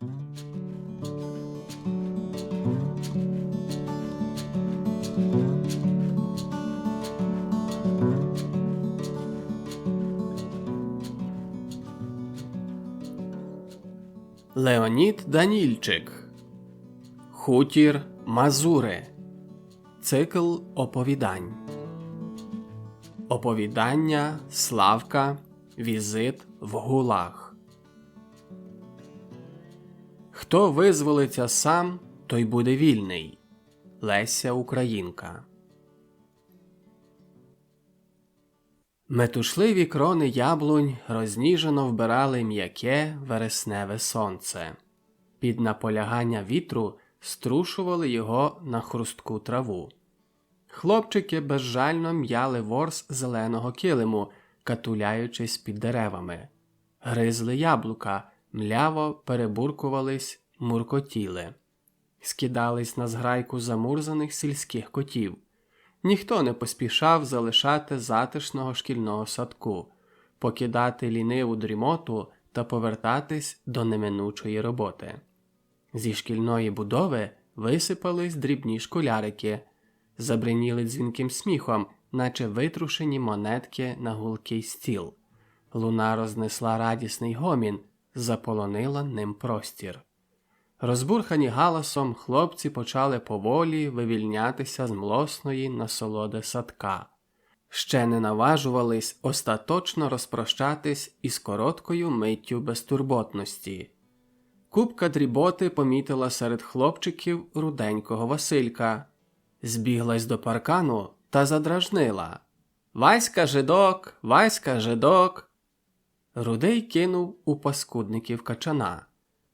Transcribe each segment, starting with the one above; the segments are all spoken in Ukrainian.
Леонід Данільчик. Хутір Мазури. Цикл оповідань. Оповідання Славка. Візит в Гулаг Хто визволиться сам, той буде вільний. Леся Українка Метушливі крони яблунь розніжено вбирали м'яке вересневе сонце. Під наполягання вітру струшували його на хрустку траву. Хлопчики безжально м'яли ворс зеленого килиму, катуляючись під деревами. Гризли яблука, мляво перебуркувались, муркотіли, скидались на зграйку замурзаних сільських котів. Ніхто не поспішав залишати затишного шкільного садку, покидати ліниву дрімоту та повертатись до неминучої роботи. Зі шкільної будови висипались дрібні школярики, забриніли дзвінким сміхом, наче витрушені монетки на гулкий стіл. Луна рознесла радісний гомін, заполонила ним простір. Розбурхані галасом, хлопці почали поволі вивільнятися з млосної насолоди садка. Ще не наважувались остаточно розпрощатись із короткою миттю безтурботності. Купка дріботи помітила серед хлопчиків руденького Василька, збіглась до паркану та задражнила Васька жидок, Васька жидок. Рудий кинув у паскудників качана.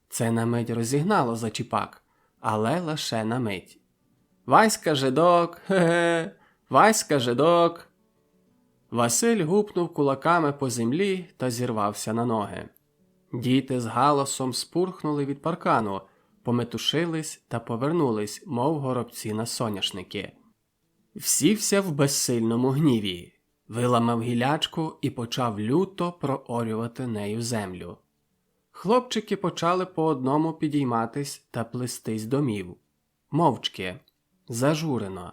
Це на мить розігнало зачіпак, але лише на мить. Васька жидок, ге-ге, Васька жидок. Василь гупнув кулаками по землі та зірвався на ноги. Діти з галасом спурхнули від паркану, пометушились та повернулись, мов горобці на соняшники. Всівся в безсильному гніві, виламав гілячку і почав люто проорювати нею землю. Хлопчики почали по одному підійматись та плестись домів. Мовчки, зажурено.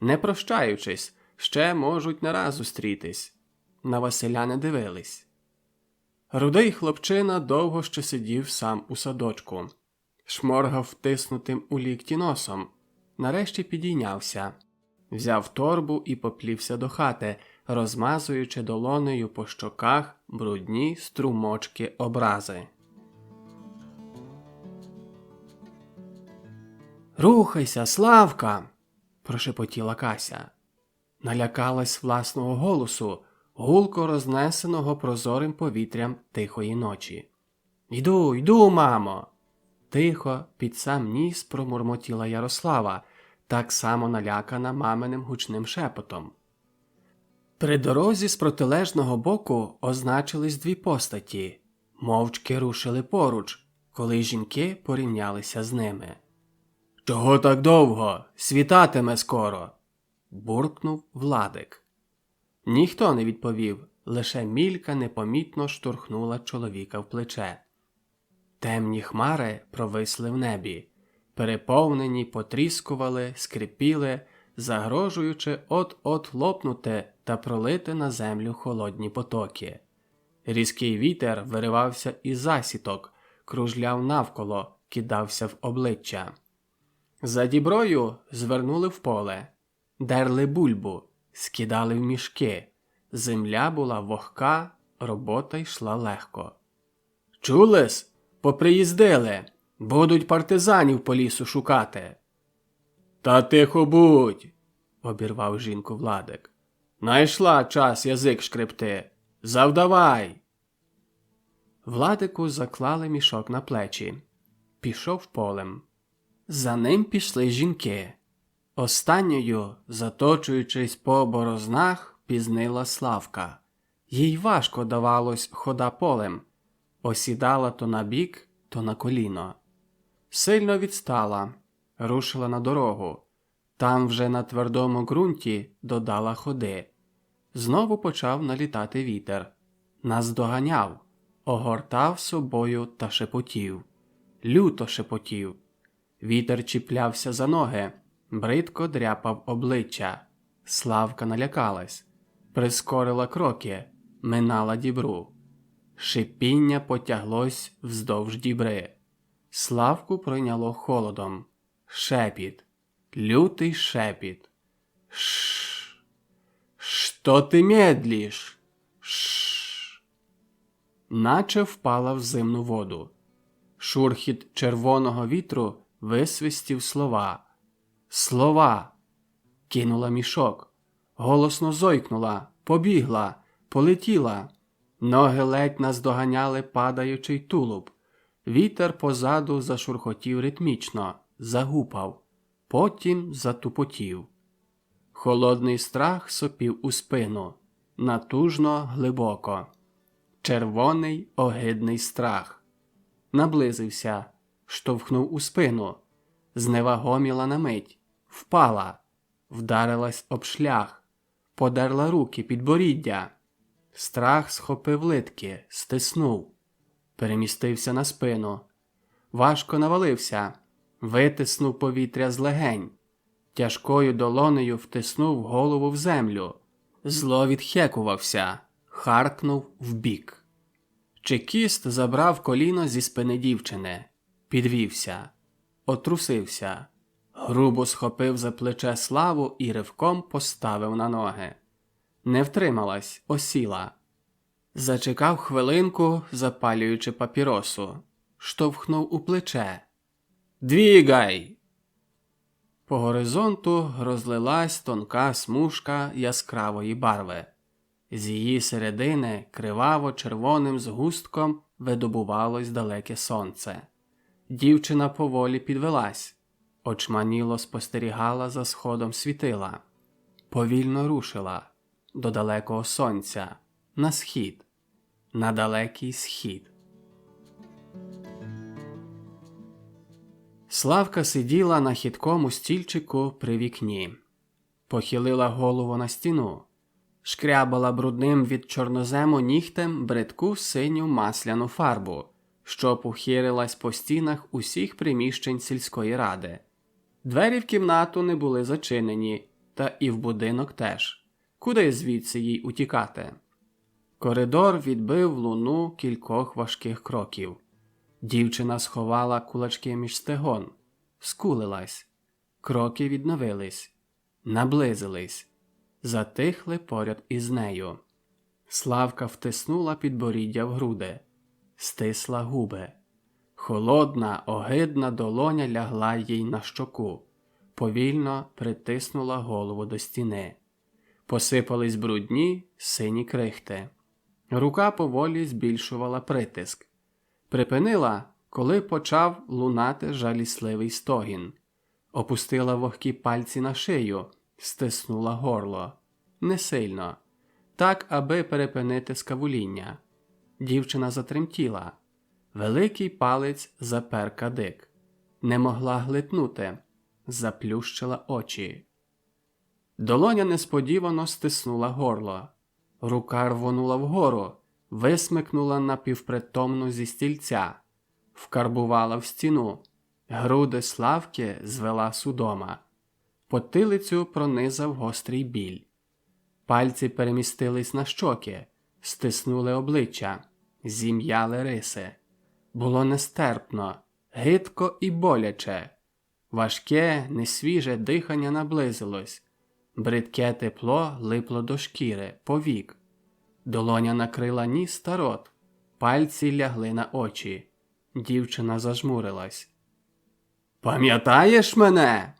Не прощаючись, ще можуть не раз зустрітись. На Василя не дивились. Рудий хлопчина довго ще сидів сам у садочку, шморгав втиснутим у лікті носом. Нарешті підійнявся, взяв торбу і поплівся до хати, розмазуючи долонею по щоках брудні струмочки образи. Рухайся, Славка. прошепотіла Кася. Налякалась власного голосу, гулко рознесеного прозорим повітрям тихої ночі. Йду, йду, мамо. Тихо, під сам ніс промурмотіла Ярослава, так само налякана маминим гучним шепотом. При дорозі з протилежного боку означились дві постаті, мовчки рушили поруч, коли жінки порівнялися з ними. Чого так довго? Світатиме скоро. буркнув Владик. Ніхто не відповів, лише мілька непомітно штурхнула чоловіка в плече. Темні хмари провисли в небі, переповнені, потріскували, скрипіли, загрожуючи от-от лопнути та пролити на землю холодні потоки. Різкий вітер виривався із засіток, кружляв навколо, кидався в обличчя. За діброю звернули в поле, дерли бульбу, скидали в мішки. Земля була вогка, робота йшла легко. Чулес? Поприїздили. Будуть партизанів по лісу шукати. Та тихо будь, обірвав жінку Владик. Найшла час язик шкребти. Завдавай. Владику заклали мішок на плечі. Пішов полем. За ним пішли жінки. Останньою, заточуючись по борознах, пізнила Славка. Їй важко давалось хода полем, осідала то на бік, то на коліно. Сильно відстала, рушила на дорогу. Там вже на твердому ґрунті додала ходи. Знову почав налітати вітер. Наздоганяв, огортав собою та шепотів. люто шепотів. Вітер чіплявся за ноги, бридко дряпав обличчя. Славка налякалась, прискорила кроки, минала дібру. Шипіння потяглось вздовж дібри. Славку пройняло холодом. Шепіт, лютий шепіт. Шш. Що ти медліш? Шш. Наче впала в зимну воду. Шурхіт червоного вітру висвистів слова. Слова. Кинула мішок. Голосно зойкнула, побігла, полетіла. Ноги ледь наздоганяли падаючий тулуб. Вітер позаду зашурхотів ритмічно, загупав, потім затупотів. Холодний страх сопів у спину, натужно глибоко. Червоний огидний страх. Наблизився, штовхнув у спину, зневагоміла на мить, впала, вдарилась об шлях, подерла руки під боріддя. Страх схопив литки, стиснув, перемістився на спину, важко навалився, витиснув повітря з легень, тяжкою долонею втиснув голову в землю, зло відхекувався, харкнув вбік. Чекіст забрав коліно зі спини дівчини, підвівся, отрусився, грубо схопив за плече славу і ривком поставив на ноги. Не втрималась, осіла. Зачекав хвилинку, запалюючи папіросу, штовхнув у плече. Двігай! По горизонту розлилась тонка смужка яскравої барви. З її середини криваво червоним згустком видобувалось далеке сонце. Дівчина поволі підвелась, очманіло спостерігала за сходом світила, повільно рушила до далекого сонця, на схід, на далекий схід. Славка сиділа на хиткому стільчику при вікні, похилила голову на стіну, шкрябала брудним від чорнозему нігтем бридку синю масляну фарбу, що похирилась по стінах усіх приміщень сільської ради. Двері в кімнату не були зачинені, та і в будинок теж. Куди звідси їй утікати? Коридор відбив луну кількох важких кроків. Дівчина сховала кулачки між стегон, скулилась, кроки відновились, наблизились, затихли поряд із нею. Славка втиснула підборіддя в груди, стисла губи. Холодна, огидна долоня лягла їй на щоку, повільно притиснула голову до стіни. Посипались брудні сині крихти. Рука поволі збільшувала притиск. Припинила, коли почав лунати жалісливий стогін. Опустила вогкі пальці на шию, стиснула горло. Не сильно, так, аби перепинити скавуління. Дівчина затремтіла. Великий палець запер кадик. Не могла глитнути, заплющила очі. Долоня несподівано стиснула горло. Рука рвонула вгору, висмикнула напівпритомну зі стільця, вкарбувала в стіну, груди славки звела судома, потилицю пронизав гострий біль. Пальці перемістились на щоки, стиснули обличчя, зім'яли риси. Було нестерпно, гидко і боляче. Важке, несвіже дихання наблизилось. Бридке тепло липло до шкіри, повік. Долоня накрила ніс та рот, пальці лягли на очі. Дівчина зажмурилась. Пам'ятаєш мене?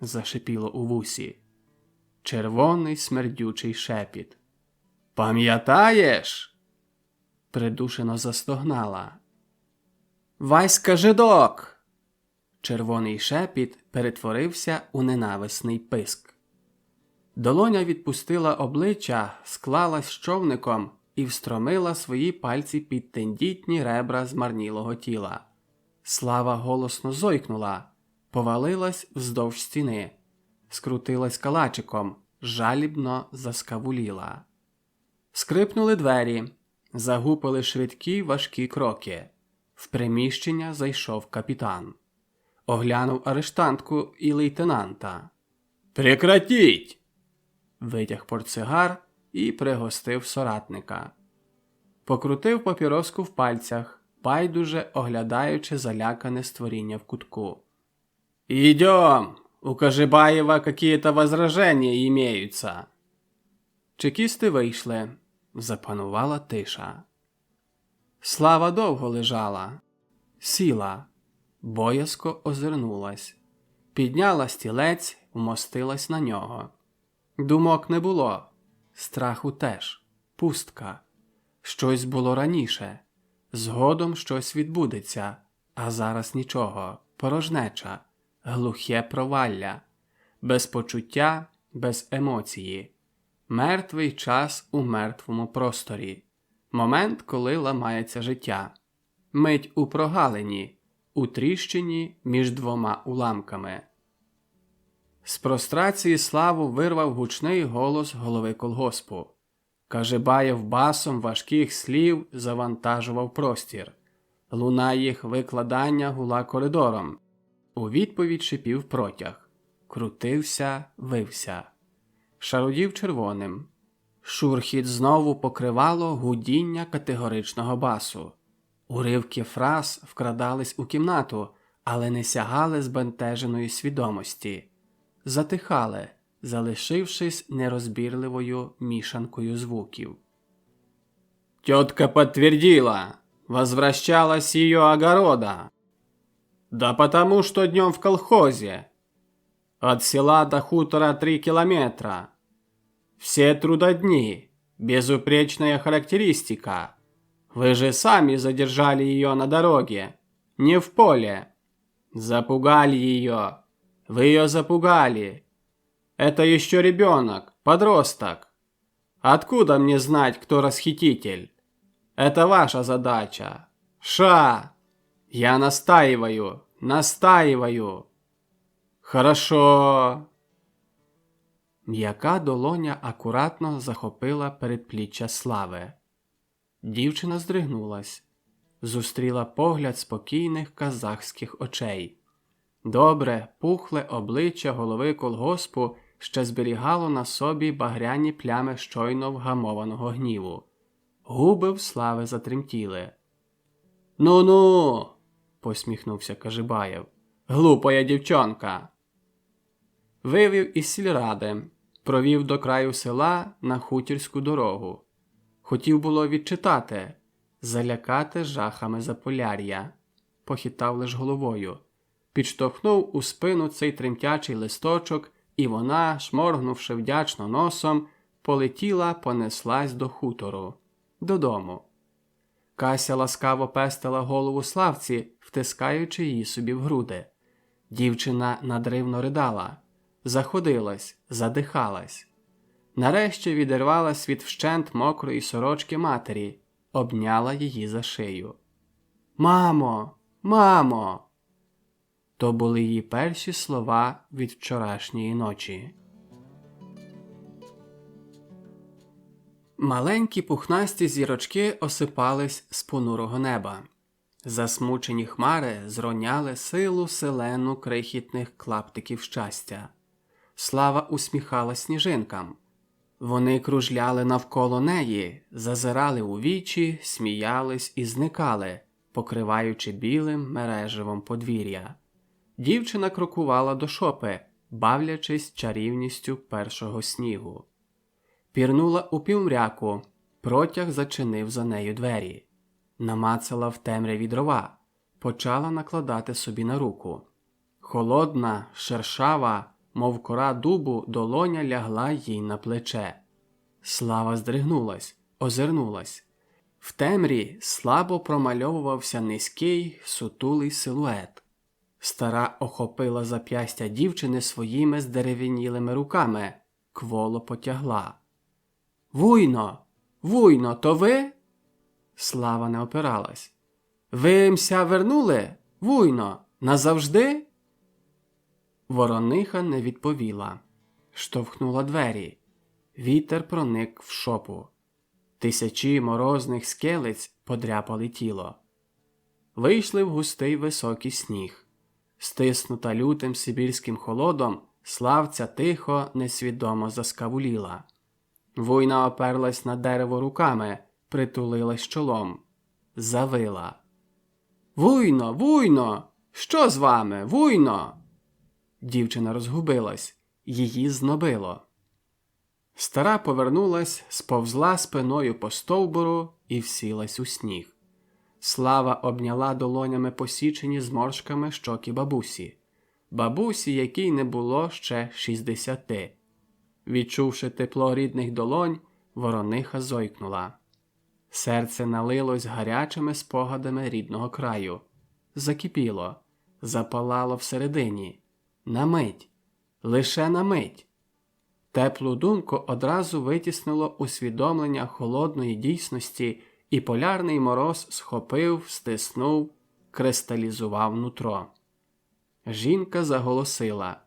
зашипіло у вусі. Червоний смердючий шепіт. Пам'ятаєш? Придушено застогнала. Васька жидок. Червоний шепіт перетворився у ненависний писк. Долоня відпустила обличчя, склалась човником і встромила свої пальці під тендітні ребра змарнілого тіла. Слава голосно зойкнула, повалилась вздовж стіни, скрутилась калачиком, жалібно заскавуліла. Скрипнули двері, загупили швидкі важкі кроки. В приміщення зайшов капітан. Оглянув арештантку і лейтенанта. Прекратіть! Витяг портсигар і пригостив соратника. Покрутив папіроску в пальцях, байдуже оглядаючи залякане створіння в кутку. «Идем! У Кожебаєва какие-то возражения имеются!» Чекісти вийшли. Запанувала тиша. Слава довго лежала, сіла, боязко озирнулась, підняла стілець, вмостилась на нього. Думок не було, страху теж, пустка. Щось було раніше, згодом щось відбудеться, а зараз нічого, порожнеча, глухе провалля, без почуття, без емоції, мертвий час у мертвому просторі, момент, коли ламається життя, мить у прогалині, у тріщині між двома уламками. З прострації славу вирвав гучний голос голови колгоспу. Кажебаєв басом важких слів завантажував простір. Луна їх викладання гула коридором. У відповідь шипів протяг. Крутився, вився. Шарудів червоним. Шурхіт знову покривало гудіння категоричного басу. Уривки фраз вкрадались у кімнату, але не сягали збентеженої свідомості, затихали, залишившись нерозбірливою мішанкою звуків. Тетка подтвердила, возвращалась ее огорода. Да потому что днем в колхозе. От села до хутора три километра. Все трудодни, безупречная характеристика. Вы же сами задержали ее на дороге, не в поле. Запугали ее. Вы ее запугали. Это еще ребенок, подросток. Откуда мне знать, кто расхититель? Это ваша задача. Ша! Я настаиваю, настаиваю. Хорошо. М'яка долоня акуратно захопила передпліччя слави. Дівчина здригнулась, зустріла погляд спокійних казахських очей. Добре, пухле обличчя голови колгоспу ще зберігало на собі багряні плями щойно вгамованого гніву. Губи в слави затремтіли. Ну ну, посміхнувся Кажибаєв. Глупая дівчонка. Вивів із сільради, провів до краю села на хутірську дорогу. Хотів було відчитати, залякати жахами заполяр'я, похитав лиш головою, підштовхнув у спину цей тремтячий листочок, і вона, шморгнувши вдячно носом, полетіла, понеслась до хутору, додому. Кася ласкаво пестила голову славці, втискаючи її собі в груди. Дівчина надривно ридала, заходилась, задихалась. Нарешті відірвалась від вщент мокрої сорочки матері, обняла її за шию. Мамо, мамо. То були її перші слова від вчорашньої ночі. Маленькі пухнасті зірочки осипались з понурого неба. Засмучені хмари зроняли силу селену крихітних клаптиків щастя. Слава усміхалась сніжинкам. Вони кружляли навколо неї, зазирали у вічі, сміялись і зникали, покриваючи білим мереживом подвір'я. Дівчина крокувала до шопи, бавлячись чарівністю першого снігу. Пірнула у півмряку, протяг зачинив за нею двері, намацала в темряві дрова, почала накладати собі на руку. Холодна, шершава, мов кора дубу, долоня лягла їй на плече. Слава здригнулась, озирнулась. В темрі слабо промальовувався низький, сутулий силует. Стара охопила зап'ястя дівчини своїми здерев'янілими руками, кволо потягла. Вуйно, вуйно, то ви? Слава не опиралась. Ви мся вернули? Вуйно, назавжди? Ворониха не відповіла, штовхнула двері. Вітер проник в шопу. Тисячі морозних скелець подряпали тіло. вийшли в густий високий сніг. Стиснута лютим сибірським холодом, славця тихо, несвідомо заскавуліла. Вуйна оперлась на дерево руками, притулилась чолом. Завила. Вуйно, вуйно! Що з вами? Вуйно! Дівчина розгубилась, її знобило. Стара повернулась, сповзла спиною по стовбуру і всілась у сніг. Слава обняла долонями посічені зморшками щоки бабусі, бабусі, якій не було ще шістдесяти. Відчувши тепло рідних долонь, ворониха зойкнула. Серце налилось гарячими спогадами рідного краю. Закипіло, запалало всередині. На мить, лише на мить. Теплу думку одразу витіснило усвідомлення холодної дійсності, і полярний мороз схопив, стиснув, кристалізував нутро. Жінка заголосила,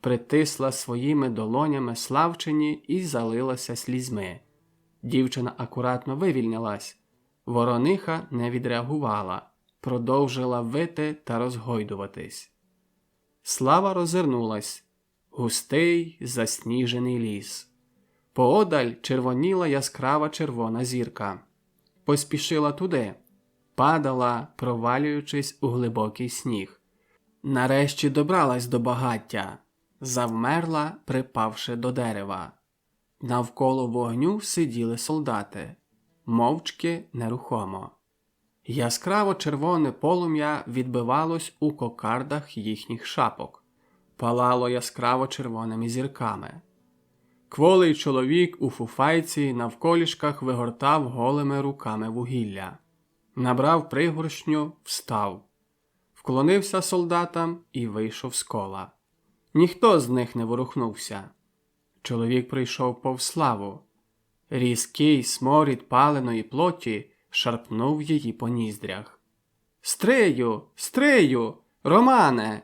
притисла своїми долонями славчині і залилася слізьми. Дівчина акуратно вивільнялась. Ворониха не відреагувала, продовжила вити та розгойдуватись. Слава розвернулась. Густий засніжений ліс. Поодаль червоніла яскрава червона зірка. Поспішила туди, падала, провалюючись у глибокий сніг. Нарешті добралась до багаття, завмерла, припавши до дерева. Навколо вогню сиділи солдати, мовчки нерухомо. Яскраво червоне полум'я відбивалось у кокардах їхніх шапок, палало яскраво червоними зірками. Кволий чоловік у фуфайці навколішках вигортав голими руками вугілля, набрав пригоршню, встав, вклонився солдатам і вийшов з кола. Ніхто з них не ворухнувся. Чоловік прийшов повз славу. Різкий сморід паленої плоті шарпнув її по ніздрях. Стрию, стрию, Романе.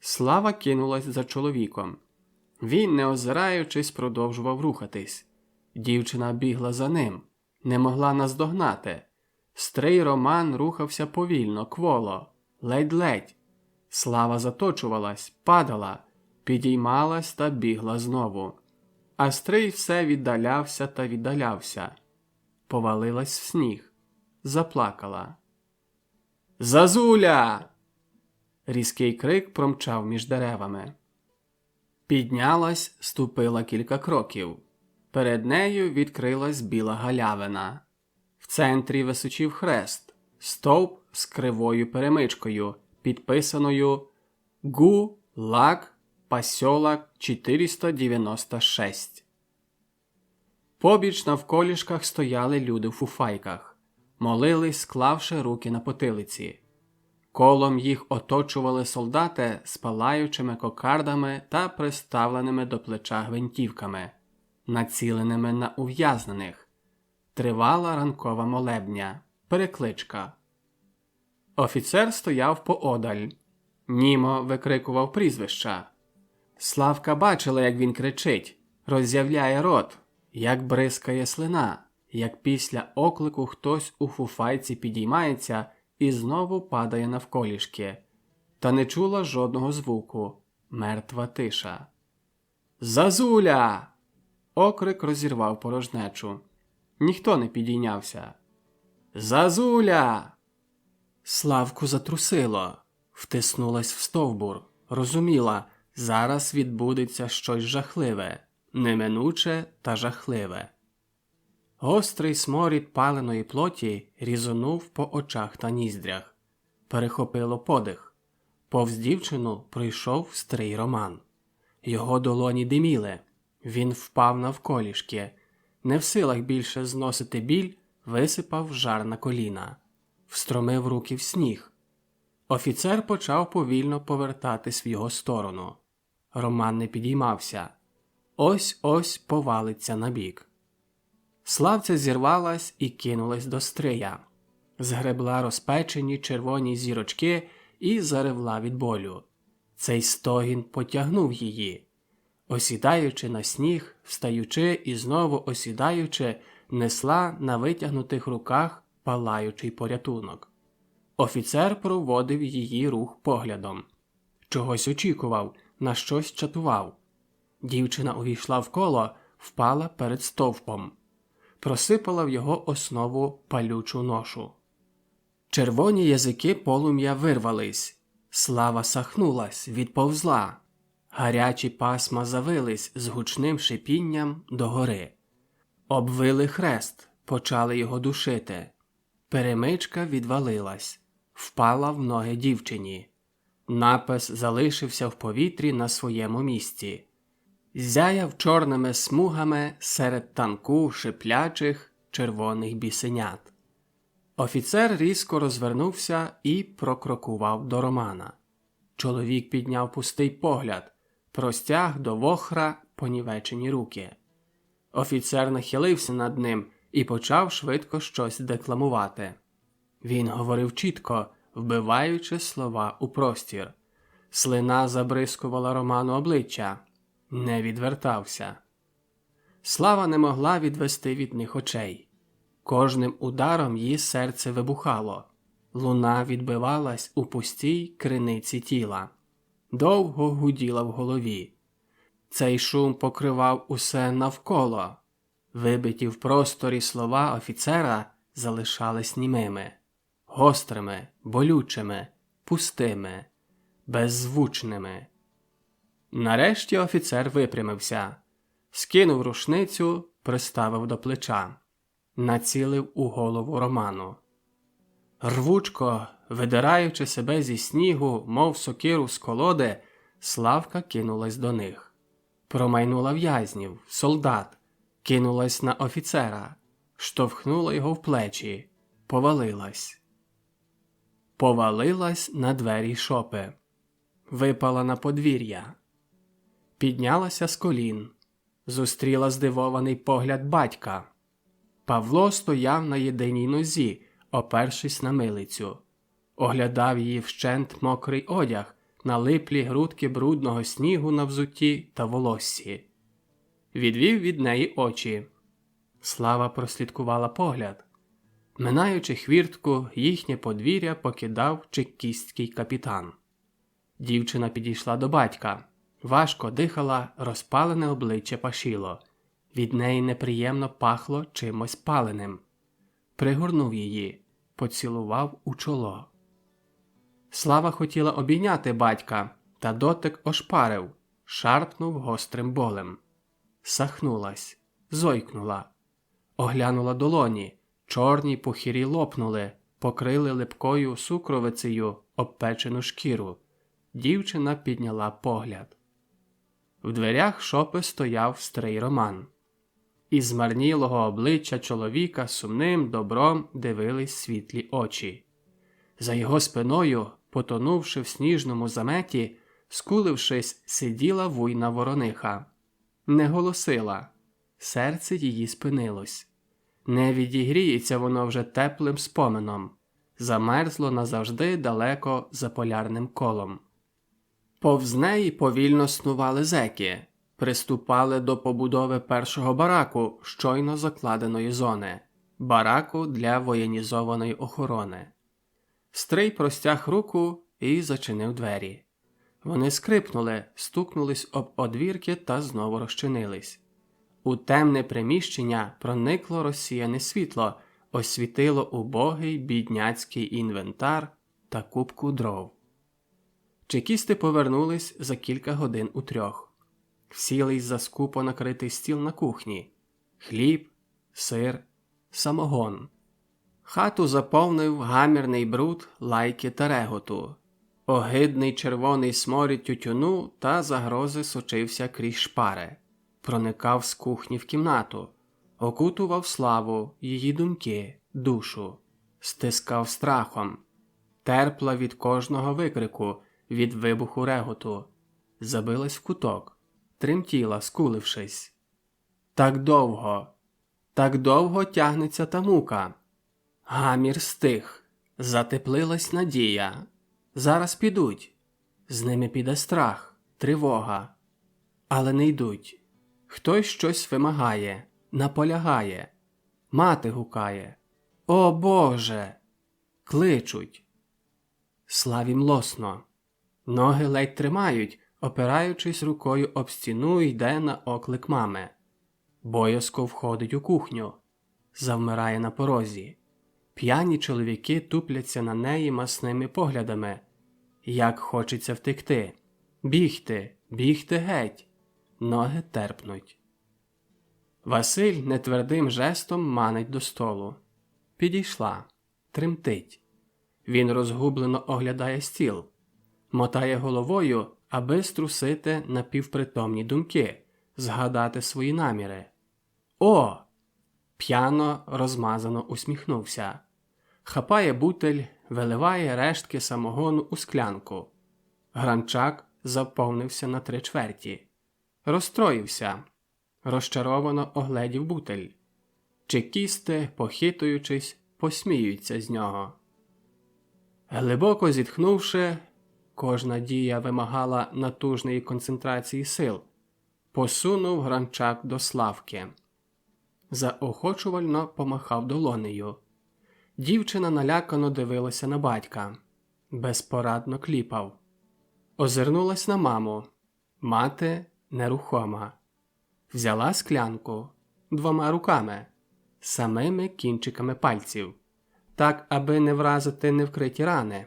Слава кинулась за чоловіком. Він, не озираючись, продовжував рухатись. Дівчина бігла за ним, не могла наздогнати. Стрий Роман рухався повільно, кволо, ледь-ледь. Слава заточувалась, падала, підіймалась та бігла знову. А стрий все віддалявся та віддалявся. Повалилась в сніг, заплакала. Зазуля! Різкий крик промчав між деревами. Піднялась, ступила кілька кроків. Перед нею відкрилась біла галявина. В центрі височив хрест, стовп з кривою перемичкою, підписаною Гу Лак Пасьолак 496. Побіч навколішках стояли люди в фуфайках, молились, склавши руки на потилиці. Колом їх оточували солдати з палаючими кокардами та приставленими до плеча гвинтівками, націленими на ув'язнених. Тривала ранкова молебня, перекличка. Офіцер стояв поодаль. Німо викрикував прізвища. Славка бачила, як він кричить, роззявляє рот, як бризкає слина, як після оклику хтось у фуфайці підіймається і знову падає навколішки, та не чула жодного звуку. Мертва тиша. Зазуля. Окрик розірвав порожнечу. Ніхто не підійнявся. Зазуля. Славку затрусило, втиснулась в стовбур, розуміла, зараз відбудеться щось жахливе, неминуче та жахливе. Гострий сморід паленої плоті різонув по очах та ніздрях, перехопило подих. Повз дівчину пройшов стрий Роман. Його долоні диміли, він впав навколішки, не в силах більше зносити біль, висипав жар на коліна, встромив руки в сніг. Офіцер почав повільно повертатись в його сторону. Роман не підіймався. Ось ось повалиться набік. Славця зірвалась і кинулась до стрия, згребла розпечені червоні зірочки і заревла від болю. Цей стогін потягнув її. Осідаючи на сніг, встаючи і знову осідаючи, несла на витягнутих руках палаючий порятунок. Офіцер проводив її рух поглядом. Чогось очікував, на щось чатував. Дівчина увійшла в коло, впала перед стовпом, просипала в його основу палючу ношу. Червоні язики полум'я вирвались, слава сахнулась, відповзла. Гарячі пасма завились з гучним шипінням догори. Обвили хрест, почали його душити. Перемичка відвалилась, впала в ноги дівчині. Напис залишився в повітрі на своєму місці. Зяяв чорними смугами серед танку шиплячих червоних бісенят. Офіцер різко розвернувся і прокрокував до Романа. Чоловік підняв пустий погляд, простяг до вохра понівечені руки. Офіцер нахилився над ним і почав швидко щось декламувати. Він говорив чітко, вбиваючи слова у простір. Слина забризкувала Роману обличчя, не відвертався. Слава не могла відвести від них очей. Кожним ударом її серце вибухало. Луна відбивалась у пустій криниці тіла, довго гуділа в голові. Цей шум покривав усе навколо. Вибиті в просторі слова офіцера залишались німими, гострими, болючими, пустими, беззвучними. Нарешті офіцер випрямився, скинув рушницю, приставив до плеча, націлив у голову Роману. Рвучко, видираючи себе зі снігу, мов сокиру з колоди, Славка кинулась до них. Промайнула в'язнів, солдат, кинулась на офіцера, штовхнула його в плечі, повалилась. Повалилась на двері шопи, випала на подвір'я, піднялася з колін, зустріла здивований погляд батька. Павло стояв на єдиній нозі, опершись на милицю, оглядав її вщент мокрий одяг, налиплі грудки брудного снігу на взутті та волоссі. Відвів від неї очі. Слава прослідкувала погляд. Минаючи хвіртку, їхнє подвір'я покидав чекістський капітан. Дівчина підійшла до батька, важко дихала, розпалене обличчя пашіло. Від неї неприємно пахло чимось паленим. Пригорнув її, поцілував у чоло. Слава хотіла обійняти батька, та дотик ошпарив, шарпнув гострим болем. Сахнулась, зойкнула, оглянула долоні, чорні похирі лопнули, покрили липкою сукровицею обпечену шкіру. Дівчина підняла погляд. В дверях шопи стояв стрий Роман. Із змарнілого обличчя чоловіка сумним добром дивились світлі очі. За його спиною, потонувши в сніжному заметі, скулившись, сиділа вуйна ворониха. Не голосила, серце її спинилось. Не відігріється воно вже теплим спомином, замерзло назавжди далеко за полярним колом. Повз неї повільно снували зеки, приступали до побудови першого бараку щойно закладеної зони, бараку для воєнізованої охорони. Стрий простяг руку і зачинив двері. Вони скрипнули, стукнулись об одвірки та знову розчинились. У темне приміщення проникло розсіяне світло, освітило убогий бідняцький інвентар та кубку дров. Чекісти повернулись за кілька годин у трьох. Сілись за скупо накритий стіл на кухні хліб, сир, самогон. Хату заповнив гамірний бруд лайки та реготу. Огидний червоний сморід тютюну та загрози сочився крізь шпари, проникав з кухні в кімнату, окутував славу, її думки, душу, стискав страхом, терпла від кожного викрику, від вибуху реготу, забилась в куток, тремтіла, скулившись. Так довго, так довго тягнеться та мука. Гамір стих, затеплилась надія. Зараз підуть. З ними піде страх, тривога. Але не йдуть. Хтось щось вимагає, наполягає, мати гукає. О Боже! Кличуть, Славі млосно. Ноги ледь тримають, опираючись рукою об стіну, йде на оклик мами. Боязко входить у кухню, завмирає на порозі. П'яні чоловіки тупляться на неї масними поглядами. Як хочеться втекти. Бігти, бігти геть. Ноги терпнуть. Василь нетвердим жестом манить до столу. Підійшла, тремтить. Він розгублено оглядає стіл, мотає головою, аби струсити напівпритомні думки, згадати свої наміри. О! П'яно розмазано усміхнувся. Хапає бутель, виливає рештки самогону у склянку. Гранчак заповнився на три чверті. Розстроївся, розчаровано огледів бутель. Чекісти, похитуючись, посміються з нього. Глибоко зітхнувши, кожна дія вимагала натужної концентрації сил, посунув гранчак до славки. Заохочувально помахав долонею. Дівчина налякано дивилася на батька, безпорадно кліпав. Озирнулась на маму. Мати нерухома. Взяла склянку двома руками, самими кінчиками пальців, так, аби не вразити невкриті рани.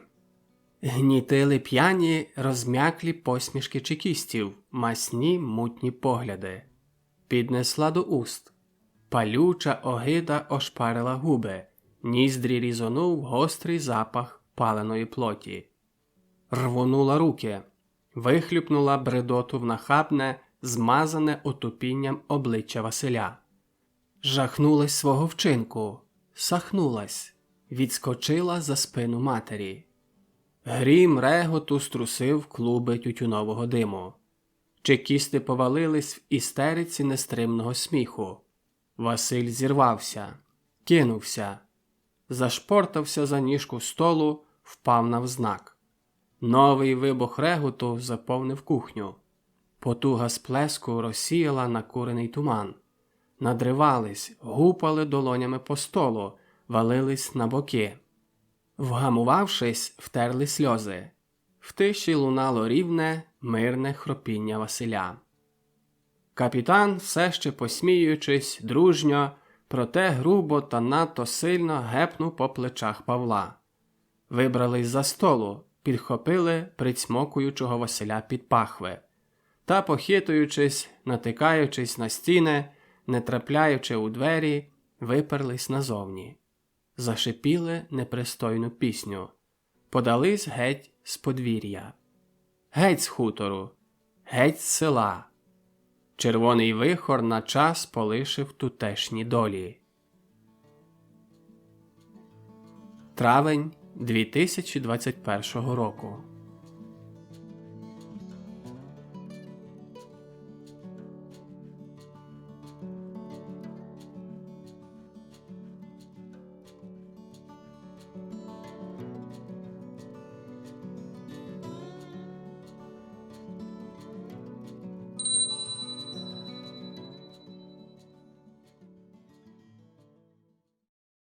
Гнітили п'яні розм'яклі посмішки чекістів, масні мутні погляди. Піднесла до уст. Палюча огида ошпарила губи, ніздрі різонув гострий запах паленої плоті. Рвонула руки, вихлюпнула бредоту в нахабне, змазане отупінням обличчя Василя. Жахнулась свого вчинку, сахнулась, відскочила за спину матері. Грім реготу струсив клуби тютюнового диму. Чекісти повалились в істериці нестримного сміху. Василь зірвався, кинувся, зашпортався за ніжку столу, впав навзнак. Новий вибух реготу заповнив кухню. Потуга сплеску розсіяла накурений туман. Надривались, гупали долонями по столу, валились на боки. Вгамувавшись, втерли сльози. В тиші лунало рівне, мирне хропіння Василя. Капітан, все ще посміюючись, дружньо, проте грубо та надто сильно гепнув по плечах Павла. Вибрались за столу, підхопили прицьмокуючого Василя під пахви та, похитуючись, натикаючись на стіни, не трапляючи у двері, виперлись назовні. Зашипіли непристойну пісню, подались геть з подвір'я, геть з хутору, геть з села. Червоний вихор на час полишив тутешні долі. Травень 2021 року.